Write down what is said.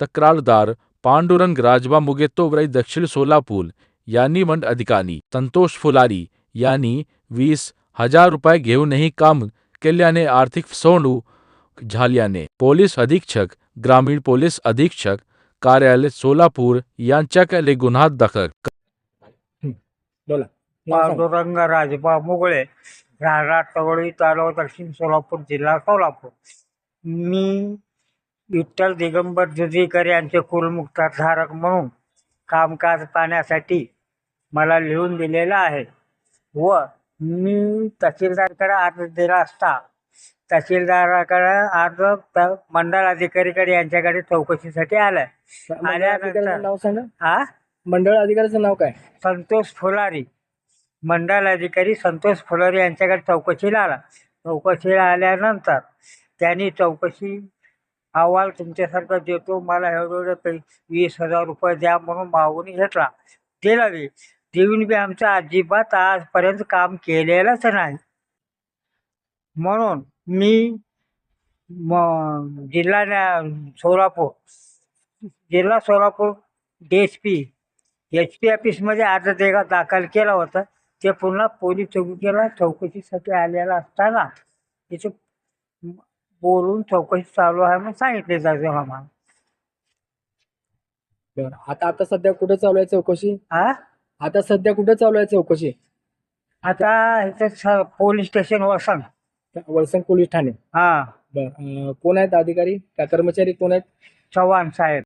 तक्रारदार पांडुरंग राजबा मुगेत्तोवराई दक्षिण सोलापूर यांनी मंड अधिकारी संतोष फुलारी यांनी वीस हजार रुपये घेऊनही काम केल्याने आर्थिक फसवणूक झाल्याने पोलीस अधीक्षक ग्रामीण पोलीस अधीक्षक कार्यालय सोलापूर यांच्याकडे गुन्हा दाखल पांडुरंग राजबा मुगळे राहणार तवळी तालुका दक्षिण सोलापूर जिल्हा सोलापूर. मी विठ्ठल दिगंबर जुजीकर यांचे कुलमुक्ताधारक म्हणून कामकाज पाहण्यासाठी मला लिहून दिलेलं आहे व मी तहसीलदारकडे अर्ज दिला असता तहसीलदाराकडे अर्ज मंडळ अधिकारीकडे यांच्याकडे चौकशीसाठी आलाय. अधिकाऱ्याचं नाव सांगा. हा मंडळ अधिकाऱ्याचं नाव काय? संतोष फुलारी. मंडल अधिकारी संतोष फुलारे यांच्याकडे चौकशीला आला. चौकशीला आल्यानंतर त्यांनी चौकशी अहवाल तुमच्यासारखा देतो मला एवढं एवढं पै वीस हजार रुपये द्या म्हणून मागून घेतला. दिला बी देऊन बी आमचं अजिबात आजपर्यंत काम केलेलंच नाही. म्हणून मी म जिल्हा न्या सोलापूर जिल्हा Solapur D S P H P ऑफिसमध्ये अर्ज दे दाखल केला होता. ते पुन्हा पोलीस चौकीला चौकशीसाठी आलेला असताना तिथे बोलून चौकशी चालू आहे म्हणून सांगितले जाते आम्हाला. बरं आता आता सध्या कुठं चालू आहे चौकशी? हा आता सध्या कुठं चालू आहे चौकशी? आता इथे स- पोलीस स्टेशन वसंग वळसंग पोलीस ठाणे. हा. बरं अं, कोण आहेत अधिकारी? का कर्मचारी कोण आहेत? चव्हाण साहेब.